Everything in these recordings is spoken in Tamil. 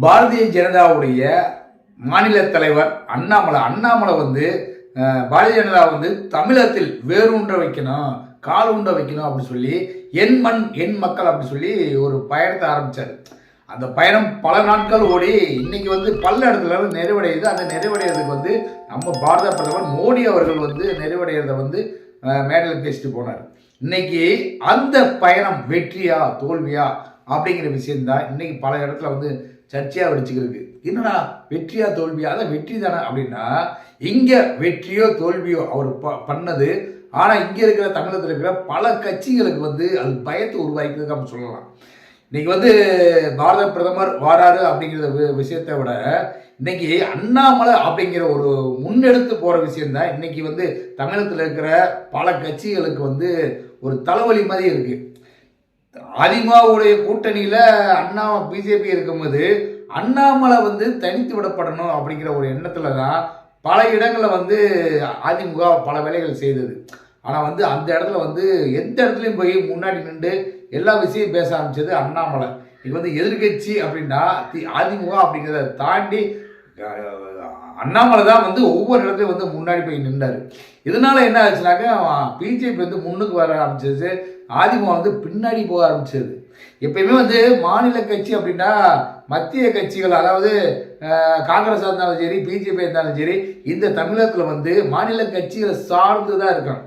பாரதிய ஜனதாவுடைய மாநில தலைவர் அண்ணாமலை. அண்ணாமலை வந்து பாரதிய ஜனதா வந்து தமிழகத்தில் வேரூன்ற வைக்கணும் கால் உண்ட வைக்கணும் அப்படின்னு சொல்லி என் மண் என் மக்கள் அப்படின்னு சொல்லி ஒரு பயணத்தை ஆரம்பித்தார் அந்த பயணம் பல நாட்கள் ஓடி இன்னைக்கு வந்து பல இடத்துல வந்து நிறைவடையுது. அந்த நிறைவடைகிறதுக்கு வந்து நம்ம பாரத பிரதமர் மோடி அவர்கள் வந்து நிறைவடைகிறத வந்து மேடையில் பேசிட்டு போனார். இன்னைக்கு அந்த பயணம் வெற்றியா தோல்வியா அப்படிங்கிற விஷயம்தான் இன்னைக்கு பல இடத்துல வந்து சர்ச்சையாக வெடிச்சுக்கிருக்கு என்னடா வெற்றியா தோல்வியா? அதான் வெற்றி தானே. அப்படின்னா இங்கே வெற்றியோ தோல்வியோ அவர் ப- பண்ணது. ஆனால் இங்கே இருக்கிற தமிழகத்தில் இருக்கிற பல கட்சிகளுக்கு வந்து அது பயத்தை உருவாக்கிருக்கு அப்படின்னு சொல்லலாம். இன்னைக்கு வந்து பாரத பிரதமர் வாராரு அப்படிங்கிற வி- விஷயத்தை விட இன்னைக்கு அண்ணாமலை அப்படிங்கிற ஒரு முன்னெடுத்து போகிற விஷயம்தான் இன்னைக்கு வந்து தமிழகத்தில் இருக்கிற பல கட்சிகளுக்கு வந்து ஒரு தலைவலி மாதிரி இருக்குது அதிமுகவுடைய கூட்டணியில் அண்ணா பிஜேபி இருக்கும்போது அண்ணாமலை வந்து தனித்து விடப்படணும் அப்படிங்கிற ஒரு எண்ணத்தில் தான் பல இடங்களில் வந்து அதிமுக பல வேலைகள் செய்தது. ஆனால் வந்து அந்த இடத்துல வந்து எந்த இடத்துலையும் போய் முன்னாடி நின்று எல்லா விஷயம் பேச ஆரம்பிச்சது அண்ணாமலை. இது வந்து எதிர்க்கட்சி அப்படின்னா தி- அதிமுக அப்படிங்கிறத தாண்டி அண்ணாமலை தான் வந்து ஒவ்வொரு இடத்துலையும் வந்து முன்னாடி போய் நின்றாரு. இதனால என்ன ஆச்சுனாக்க பிஜேபி வந்து முன்னுக்கு வர ஆரம்பிச்சது அதிமுக வந்து பின்னாடி போக ஆரம்பிச்சது. எப்பயுமே வந்து மாநில கட்சி அப்படின்னா மத்திய கட்சிகள் அதாவது காங்கிரஸாக இருந்தாலும் சரி பிஜேபி இருந்தாலும் சரி இந்த தமிழகத்தில் வந்து மாநில கட்சிகளை சார்ந்து தான் இருக்கும்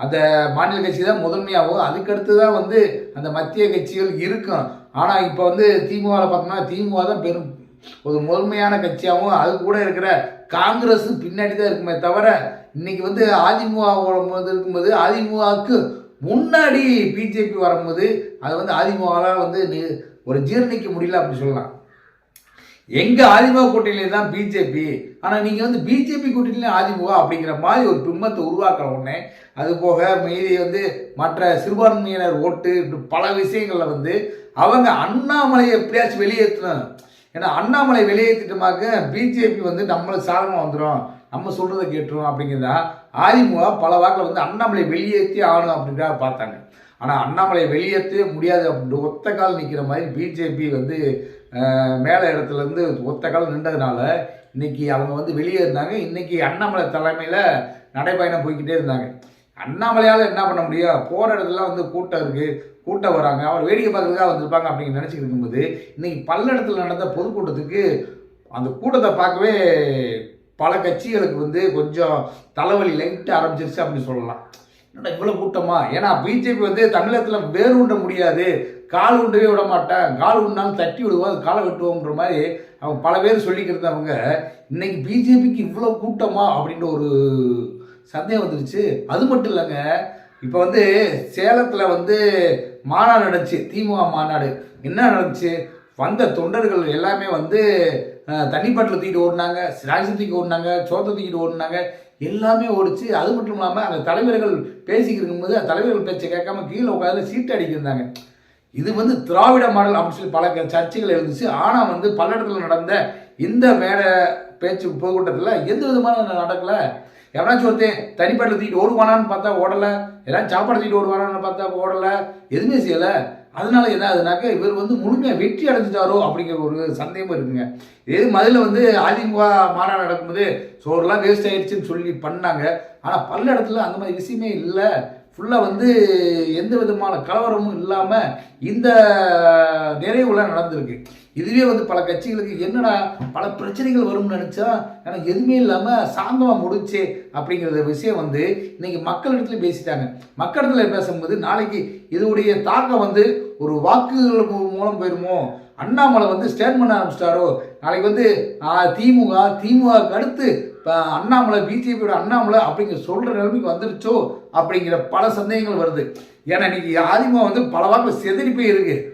அந்த மாநில கட்சி தான் முதன்மையாகவும் அதுக்கடுத்து தான் வந்து அந்த மத்திய கட்சிகள் இருக்கும். ஆனால் இப்போ வந்து திமுகவில் பார்த்தோம்னா திமுக தான் பெரும் ஒரு முதன்மையான கட்சியாகவும் அது கூட இருக்கிற காங்கிரஸ் பின்னாடி தான் இருக்குமே தவிர இன்னைக்கு வந்து அதிமுக இருக்கும்போது அதிமுகவுக்கு முன்னாடி பிஜேபி வரும்போது அது வந்து அதிமுகவால் வந்து ஒரு ஜீரணிக்க முடியல அப்படின்னு சொல்லலாம். எங்கள் அதிமுக கூட்டணியில தான் பிஜேபி ஆனால் நீங்கள் வந்து பிஜேபி கூட்டணியில அதிமுக அப்படிங்கிற மாதிரி ஒரு பிம்பத்தை உருவாக்குற உடனே அது போக மீதி வந்து மற்ற சிறுபான்மையினர் ஓட்டு பல விஷயங்களில் வந்து அவங்க அண்ணாமலையை எப்படியாச்சும் வெளியேற்றணும். ஏன்னா அண்ணாமலை வெளியேற்றிட்டோமாக்க பிஜேபி வந்து நம்மளுக்கு சாதகமாக வந்துடும் நம்ம சொல்கிறத கேட்டுரும் அப்படிங்கிறதா அதிமுக பல வாக்கில் வந்து அண்ணாமலை வெளியேற்றி ஆகணும் அப்படின்றா பார்த்தாங்க. ஆனால் அண்ணாமலை வெளியேற்றவே முடியாது அப்படின்ற ஒத்த கால் நிற்கிற மாதிரி பிஜேபி வந்து மேலே இடத்துலேருந்து இடத்துல இருந்து ஒத்த கால் நின்றதுனால இன்றைக்கி அவங்க வந்து வெளியே இருந்தாங்க. இன்னைக்கு அண்ணாமலை தலைமையில் நடைபயணம் போய்க்கிட்டே இருந்தாங்க. அண்ணாமலையால் என்ன பண்ண முடியும்? போகிற இடத்துல வந்து கூட்டம் இருக்குது கூட்டம் வராங்க. அவர் வேடிக்கை பார்க்கறதுக்காக வந்திருப்பாங்க அப்படின்னு நினச்சிக்கிட்டு இருக்கும்போது இன்றைக்கி பல்லடத்தில் நடந்த பொதுக்கூட்டத்துக்கு அந்த கூட்டத்தை பார்க்கவே பல கட்சிகளுக்கு வந்து கொஞ்சம் தலைவலி லைட்டு ஆரம்பிச்சிருச்சு அப்படின்னு சொல்லலாம். என்னடா இவ்வளோ கூட்டமா? ஏன்னா பிஜேபி வந்து தமிழகத்தில் வேறு உண்ட முடியாது. கால் உண்டவே விட மாட்டேன். கால் உண்டாலும் தட்டி விடுவோம் அது காலை வெட்டுவோம்ன்ற மாதிரி அவங்க பல பேர் சொல்லிக்கிட்டு அவங்க இன்னைக்கு பிஜேபிக்கு இவ்வளோ கூட்டமா? அப்படின்ற ஒரு சந்தேகம் வந்துருச்சு. அது மட்டும் இல்லைங்க இப்போ வந்து சேலத்தில் வந்து மாநாடு நடந்துச்சு. திமுக மாநாடு. என்ன நடந்துச்சு? வந்த தொண்டர்கள் எல்லாமே வந்து தண்ணிப்பாட்டில் தூக்கிட்டு ஓடினாங்க ஸ்நாக்ஸ் தூக்கி ஓடினாங்க சோத்தை தூக்கிட்டு ஓடினாங்க எல்லாமே ஓடிச்சு. அது மட்டும் இல்லாமல் அந்த தலைவர்கள் பேசிக்கிட்டு இருக்கும்போது அந்த தலைவர்கள் பேச்சை கேட்காம கீழே உட்காந்து சீட்டு அடிக்கிருந்தாங்க. இது வந்து திராவிட மாடல் அப்படின்னு சொல்லி பல சர்ச்சைகள் இருந்துச்சு ஆனால் வந்து பல்லடத்தில் நடந்த இந்த மேடை பேச்சு பொதுக்கூட்டத்தில் எந்த விதமான நடக்கலை. எவனாச்சும் ஒருத்தன் தனிப்பாட்டில் தூக்கிட்டு ஓடுவானான்னு பார்த்தா ஓடலை. எல்லாம் சாப்பாடு தூக்கிட்டு ஓடுவானான்னு பார்த்தா ஓடலை. எதுவுமே செய்யலை. அதனால என்ன ஆகுதுனாக்க இவர் வந்து முழுமையாக வெற்றி அடைஞ்சிட்டாரோ அப்படிங்கிற ஒரு சந்தேகம் இருக்குங்க. இதே மதில் வந்து அதிமுக மாநாடு நடக்கும்போது சோறுலாம் வேஸ்ட் ஆயிடுச்சுன்னு சொல்லி பண்ணாங்க. ஆனால் பல இடத்துல அந்த மாதிரி விஷயமே இல்லை. ஃபுல்லாக வந்து எந்த விதமான கலவரமும் இல்லாமல் இந்த நிறைவுலாம் நடந்திருக்கு. இதுவே வந்து பல கட்சிகளுக்கு என்னடா பல பிரச்சனைகள் வரும்னு நினச்சா ஆனால் எதுவுமே இல்லாமல் சாந்தமாக முடிச்சு அப்படிங்கிற விஷயம் வந்து இன்னைக்கு மக்களிடத்துல பேசிட்டாங்க. மக்களிடத்துல பேசும்போது நாளைக்கு இதோடைய தாக்கம் வந்து ஒரு வாக்குகள் மூ- மூலம் போயிருமோ? அண்ணாமலை வந்து ஸ்டேட்மெண்ட் ஆரம்பிச்சிட்டாரோ? நாளைக்கு வந்து திமுக திமுகவுக்கு அடுத்து இப்போ அண்ணாமலை பிஜேபியோட அண்ணாமலை அப்படிங்கிற சொல்கிற நிலைமைக்கு வந்துருச்சோ? அப்படிங்கிற பல சந்தேகங்கள் வருது. ஏன்னா இன்னைக்கு அதிமுக வந்து பல வாக்கு செதறி போய் இருக்குது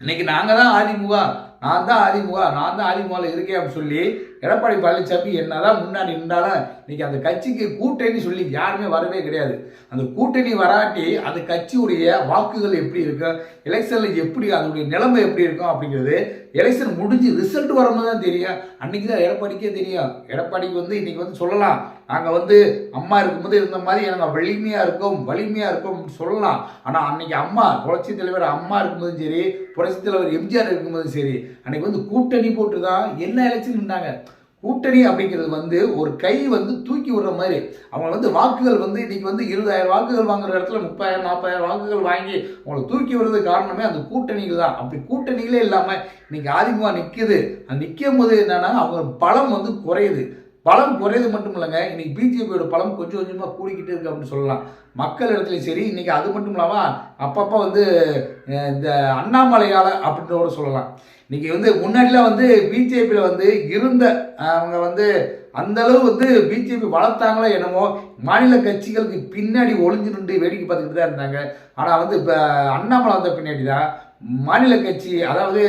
இன்னைக்கு நாங்கள் தான் அதிமுக நான் தான் அதிமுக நான் தான் அதிமுகவில் இருக்கேன் அப்படின்னு சொல்லி எடப்பாடி பழனிசாமி என்னதான் முன்னாடி நின்றாலும் இன்னைக்கு அந்த கட்சிக்கு கூட்டணி சொல்லி யாருமே வரவே கிடையாது. அந்த கூட்டணி வராட்டி அந்த கட்சியுடைய வாக்குகள் எப்படி இருக்கும் எலெக்ஷனில் எப்படி அதனுடைய நிலைமை எப்படி இருக்கும் அப்படிங்கிறது எலெக்ஷன் முடிஞ்சு ரிசல்ட் வரும்போது தான் தெரியும். அன்னைக்கு தான் எடப்பாடிக்கே தெரியும். எடப்பாடிக்கு வந்து இன்றைக்கி வந்து சொல்லலாம். நாங்கள் வந்து அம்மா இருக்கும்போது இருந்த மாதிரி நாங்கள் வலிமையாக இருக்கோம் வலிமையாக இருக்கோம் சொல்லலாம். ஆனால் அன்னைக்கு அம்மா புரட்சி தலைவர் அம்மா இருக்கும்போதும் சரி புரட்சி தலைவர் எம்ஜிஆர் இருக்கும்போதும் சரி அன்னைக்கு வந்து கூட்டணி போட்டு தான் என்ன எலெக்ஷன் நின்றாங்க கூட்டணி அப்படிங்கிறது வந்து ஒரு கை வந்து தூக்கி விடுற மாதிரி. அவங்க வந்து வாக்குகள் வந்து இன்னைக்கு வந்து இருபதாயிரம் வாக்குகள் வாங்குற இடத்துல முப்பதாயிரம் நாற்பதாயிரம் வாக்குகள் வாங்கி அவங்களை தூக்கி விடுறது காரணமே அந்த கூட்டணிகள் தான். அப்படி கூட்டணிகளே இல்லாமல் இன்னைக்கு அதிகமாக நிற்குது அது நிற்கும் போது என்னன்னா அவங்க பலம் வந்து குறையுது. பலம் குறையுது மட்டும் இல்லைங்க இன்னைக்கு பிஜேபியோட பலம் கொஞ்சம் கொஞ்சமாக கூடிக்கிட்டு இருக்கு அப்படின்னு சொல்லலாம். மக்கள் இடத்துலையும் சரி இன்னைக்கு அது மட்டும் இல்லாமல் அப்பப்போ வந்து இந்த அண்ணாமலையால் அப்படின்றோட சொல்லலாம். இன்னைக்கு வந்து முன்னாடிலாம் வந்து பிஜேபியில் வந்து இருந்த அவங்க வந்து அந்த அளவு வந்து பிஜேபி வளர்த்தாங்களோ என்னமோ மாநில கட்சிகளுக்கு பின்னாடி ஒளிஞ்சு நின்று வேடிக்கை பார்த்துக்கிட்டு தான் இருந்தாங்க. ஆனால் வந்து இப்போ அண்ணாமலை வந்த பின்னாடி தான் மாநில கட்சி அதாவது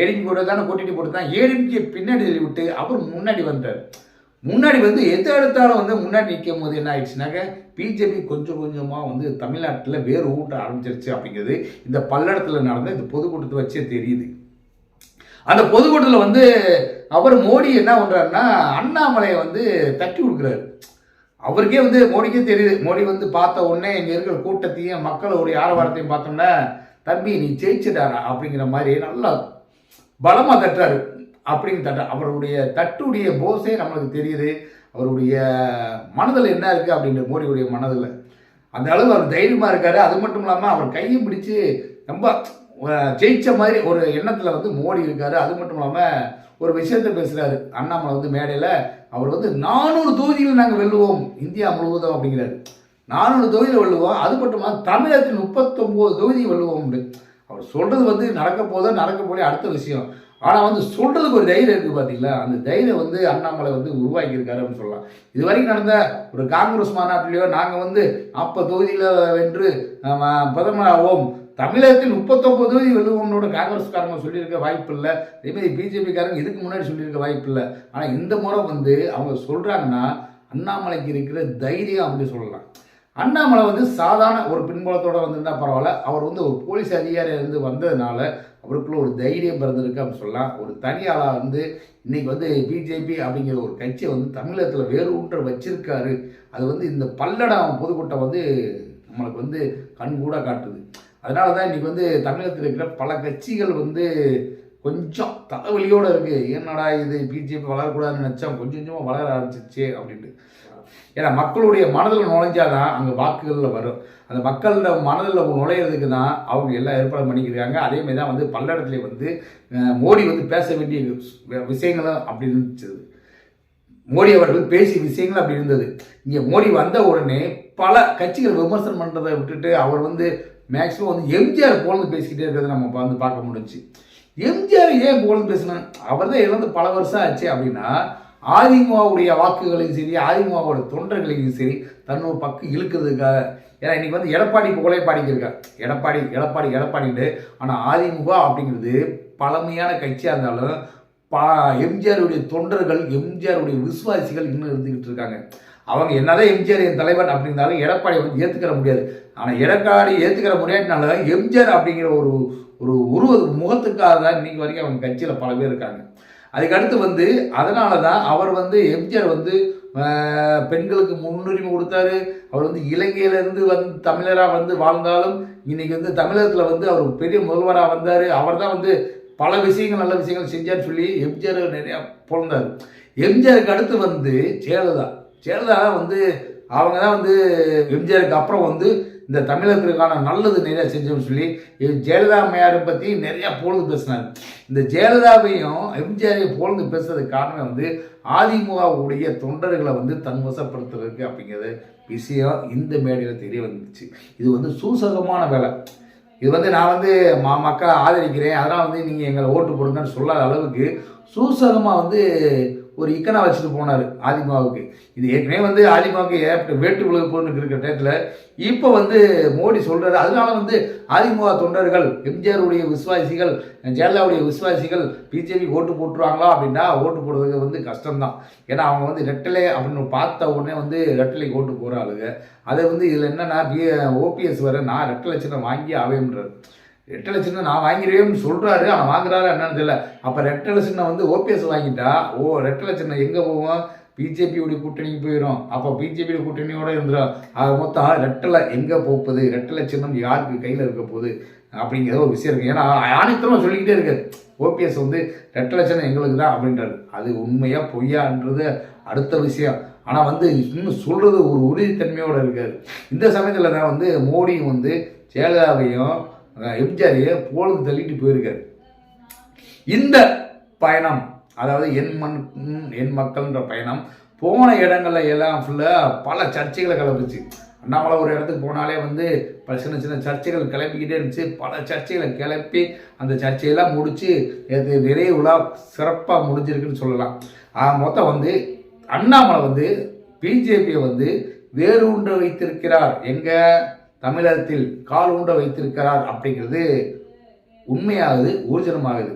ஏடிபி கூட தானே கூட்டிட்டு போட்டு தான் ஏடிபிக்கு பின்னாடி தள்ளி விட்டு அப்புறம் முன்னாடி வந்தார். முன்னாடி வந்து எது எடுத்தாலும் வந்து முன்னாடி நிற்கும் போது என்ன ஆயிடுச்சுனாக்க பிஜேபி கொஞ்சம் கொஞ்சமாக வந்து தமிழ்நாட்டில் வேறு ஊட்ட ஆரம்பிச்சிருச்சு அப்படிங்கிறது இந்த பல்லடத்தில் நடந்த இந்த பொதுக்கூட்டத்தை வச்சே தெரியுது. அந்த பொதுக்கூட்டத்தில் வந்து அவர் மோடி என்ன பண்ணுறாருன்னா அண்ணாமலையை வந்து தட்டி கொடுக்குறாரு. அவருக்கே வந்து மோடிக்கே தெரியுது. மோடி வந்து பார்த்த உடனே இங்கே இருக்கிற கூட்டத்தையும் மக்களுடைய ஆரவாரத்தையும் பார்த்தோம்னா தம்பி நீ ஜெயிச்சிட்டாரா அப்படிங்கிற மாதிரி நல்லா பலமாக தட்டுறாரு. அப்படின்னு தட்ட அவருடைய தட்டுடைய போஸே நம்மளுக்கு தெரியுது. அவருடைய மனதில் என்ன இருக்குது அப்படின்ற மோடியுடைய மனதில். அந்த அளவு அவர் தைரியமாக இருக்காரு. அது மட்டும் இல்லாமல் அவர் கையை பிடிச்சி ரொம்ப ஜெயிச்ச மாதிரி ஒரு எண்ணத்தில் வந்து மோடி இருக்காரு. அது மட்டும் இல்லாமல் ஒரு விஷயத்த பேசுகிறாரு அண்ணாமலை வந்து மேடையில் அவர் வந்து நானூறு தொகுதிகள் நாங்கள் வெல்லுவோம். இந்தியா முழுவதும் அப்படிங்கிறாரு. நானூறு தொகுதியில் வெல்லுவோம். அது மட்டும் இல்லாமல் தமிழகத்தில் முப்பத்தொம்போது தொகுதி வெல்லுவோம் அவர் சொல்கிறது வந்து நடக்க போதோ நடக்க போதே அடுத்த விஷயம். ஆனால் வந்து சொல்கிறதுக்கு ஒரு தைரியம் இருக்குது பார்த்தீங்களா அந்த தைரியம் வந்து அண்ணாமலை வந்து உருவாக்கியிருக்காரு அப்படின்னு சொல்லலாம். இது வரைக்கும் நடந்த ஒரு காங்கிரஸ் மாநாட்டிலேயோ நாங்கள் வந்து நாற்பது தொகுதியில் வென்று பிரதமர் ஆவோம் தமிழகத்தில் முப்பத்தொம்பது தொகுதி வெல்லுவோம்னோட காங்கிரஸ்காரங்க சொல்லியிருக்க வாய்ப்பு இல்லை அதேமாதிரி பிஜேபிக்காரங்க இதுக்கு முன்னாடி சொல்லியிருக்க வாய்ப்பு இல்லை ஆனால் இந்த முறை வந்து அவங்க சொல்கிறாங்கன்னா அண்ணாமலைக்கு இருக்கிற தைரியம் அப்படி சொல்லலாம். அண்ணாமலை வந்து சாதாரண ஒரு பின்புலத்தோடு வந்திருந்தால் பரவாயில்ல. அவர் வந்து ஒரு போலீஸ் அதிகாரியாக இருந்து வந்ததுனால அவருக்குள்ள ஒரு தைரியம் பிறந்திருக்கு அப்படின்னு சொல்லலாம். ஒரு தனியாளாக வந்து இன்னைக்கு வந்து பிஜேபி அப்படிங்கிற ஒரு கட்சியை வந்து தமிழகத்தில் வேறு ஊன்ற வச்சிருக்காரு. அது வந்து இந்த பல்லடம் பொதுக்கூட்டம் வந்து நம்மளுக்கு வந்து கண்கூட காட்டுது. அதனால தான் இன்னைக்கு வந்து தமிழகத்தில் இருக்கிற பல கட்சிகள் வந்து கொஞ்சம் தலைவலியோடு இருக்குது என்னடா இது? பிஜேபி வளரக்கூடாதுன்னு நினச்சா கொஞ்சம் கொஞ்சமாக வளர ஆரம்பிச்சிச்சு அப்படின்ட்டு. ஏன்னா மக்களுடைய மனதில் நுழைஞ்சாதான் அங்கே வாக்குகளில் வரும். அந்த மக்களோட மனதில் நுழையிறதுக்கு தான் அவங்க எல்லாம் ஏற்பாடு பண்ணிக்கிறாங்க. அதே மாதிரி தான் வந்து பல்லடத்துல வந்து மோடி வந்து பேச வேண்டிய விஷயங்களும் அப்படி இருந்துச்சு. மோடி அவர்கள் பேசிய விஷயங்கள் அப்படி இருந்தது. இங்கே மோடி வந்த உடனே பல கட்சிகள் விமர்சனம் பண்ணுறதை விட்டுட்டு அவர் வந்து மேக்ஸிமம் வந்து எம்ஜிஆர் போலந்து பேசிக்கிட்டே இருக்கிறத நம்ம வந்து பார்க்க முடிஞ்சுச்சு. எம்ஜிஆர் ஏன் போலந்து பேசினேன் அவர் தான் இழந்து பல வருஷம் ஆச்சு அப்படின்னா ஆதிமுகவுடைய வாக்குகளையும் சரி ஆதிமுகவோட தொண்டர்களையும் சரி தன்னோட பக்கம் இழுக்கிறதுக்காக. ஏன்னா இன்னைக்கு வந்து எடப்பாடி புகழே பாடிக்கிருக்கார் எடப்பாடி எடப்பாடி எடப்பாடின்னு ஆனால் அதிமுக அப்படிங்கிறது பழமையான கட்சியாக இருந்தாலும் பா எம்ஜிஆருடைய தொண்டர்கள் எம்ஜிஆருடைய விசுவாசிகள் இன்னும் இருந்துக்கிட்டு இருக்காங்க. அவங்க என்னதான் எம்ஜிஆர் என் தலைவன் அப்படின்னாலும் எடப்பாடி வந்து ஏற்றுக்கிற முடியாது. ஆனால் எடப்பாடி ஏற்றுக்கிற முறையாட்டினால தான் எம்ஜிஆர் அப்படிங்கிற ஒரு ஒரு உருவ முகத்துக்காக தான் இன்னைக்கு வரைக்கும் அவங்க கட்சியில் பல பேர் இருக்காங்க. அதுக்கடுத்து வந்து அதனால தான் அவர் வந்து எம்ஜிஆர் வந்து பெண்களுக்கு முன்னுரிமை கொடுத்தாரு. அவர் வந்து இலங்கையிலேருந்து வந்து தமிழராக வந்து வாழ்ந்தாலும் இன்றைக்கி வந்து தமிழகத்தில் வந்து அவர் பெரிய முதல்வராக வந்தார். அவர் தான் வந்து பல விஷயங்கள் நல்ல விஷயங்கள் செஞ்சார்னு சொல்லி எம்ஜிஆர் நிறையா பிறந்தார் எம்ஜிஆருக்கு அடுத்து வந்து ஜெயலலிதா. ஜெயலலிதா வந்து அவங்க தான் வந்து எம்ஜிஆருக்கு அப்புறம் வந்து இந்த தமிழர்களுக்கான நல்லது நிறையா செஞ்சோம்னு சொல்லி ஜெயலலிதா அம்மையாரை பற்றி நிறையா பொழுது பேசினார். இந்த ஜெயலலிதாவையும் எம்ஜிஆரையும் பொழுது பேசுறதுக்கு காரணம் வந்து அதிமுகவுடைய தொண்டர்களை வந்து தன்வசப்படுத்துறதுக்கு அப்படிங்கிறது விஷயம் இந்த மேடையில் தெரிய வந்துச்சு. இது வந்து சூசகமான வேலை. இது வந்து நான் வந்து மா மக்களை ஆதரிக்கிறேன். அதனால் வந்து நீங்கள் எங்களை ஓட்டு போடுங்கன்னு சொல்லாத அளவுக்கு சூசகமாக வந்து ஒரு இக்கனா வச்சுட்டு போனார் ஆதிமாவுக்கு. இது ஏற்கனவே வந்து ஆதிமாவுக்கு ஏற்பட்ட வேட்டு உலக போன்னு இருக்கிற டயத்தில் இப்போ வந்து மோடி சொல்கிறாரு அதனால வந்து அதிமுக தொண்டர்கள் எம்ஜிஆருடைய விசுவாசிகள் ஜெயலலிதாவுடைய விசுவாசிகள் பிஜேபி ஓட்டு போட்டுருவாங்களா அப்படின்னா ஓட்டு போடுறதுக்கு வந்து கஷ்டம்தான். ஏன்னா அவங்க வந்து ரெட்டலை அப்படின்னு பார்த்த உடனே வந்து ரெட்டலைக்கு ஓட்டு போகிற ஆளுங்க அதை வந்து இதில் என்னென்னா பி ஓபிஎஸ் வர நான் ரெட்டலை வாங்கி ஆவேன்றார். ரெட்டை சின்னம் நான் வாங்கிடுவேன்னு சொல்கிறாரு ஆனால் வாங்குறாரு என்னன்னு தெரியல. அப்போ ரெட்டை சின்னம் வந்து ஓபிஎஸ் வாங்கிட்டா ஓ ரெட்டை சின்னம் எங்கே போவோம்? பிஜேபியோட கூட்டணிக்கு போயிடும் அப்போ பிஜேபியோட கூட்டணியோட இருந்துடும் அது மொத்தம் ரெட்டலை எங்கே போகுது? ரெட்டலை சின்னம் யாருக்கு கையில் இருக்க போகுது? அப்படிங்கிற ஒரு விஷயம் இருக்குது ஏன்னா ஆணித்தரமாக சொல்லிக்கிட்டே இருக்காரு ஓபிஎஸ் வந்து ரெட்டை சின்னம் எங்களுக்கு தான் அப்படின்றாரு. அது உண்மையாக பொய்யான்றது அடுத்த விஷயம். ஆனால் வந்து இன்னும் சொல்கிறது ஒரு உறுதித்தன்மையோடு இருக்காரு. இந்த சமயத்தில் தான் வந்து மோடி வந்து ஜெயலலிதாவையும் எம்ஜிஆரையே போலுக்கு தள்ளிட்டு போயிருக்காரு. இந்த பயணம் அதாவது என் மண் என் மக்கள்ன்ற பயணம் போன இடங்கள்ல எல்லாம் ஃபுல்லாக பல சர்ச்சைகளை கிளம்பிச்சு அண்ணாமலை ஒரு இடத்துக்கு போனாலே வந்து பல சின்ன சின்ன சர்ச்சைகள் கிளப்பிக்கிட்டே இருந்துச்சு. பல சர்ச்சைகளை கிளப்பி அந்த சர்ச்சையெல்லாம் முடித்து இது நிறைய விழா சிறப்பாக முடிஞ்சிருக்குன்னு சொல்லலாம். மொத்தம் வந்து அண்ணாமலை வந்து பிஜேபியை வந்து வேறு வைத்திருக்கிறார். எங்கள் தமிழகத்தில் கால் ஊன்ற வைத்திருக்கிறார் அப்படிங்கிறது உண்மையாகுது ஊர்ஜனமாகுது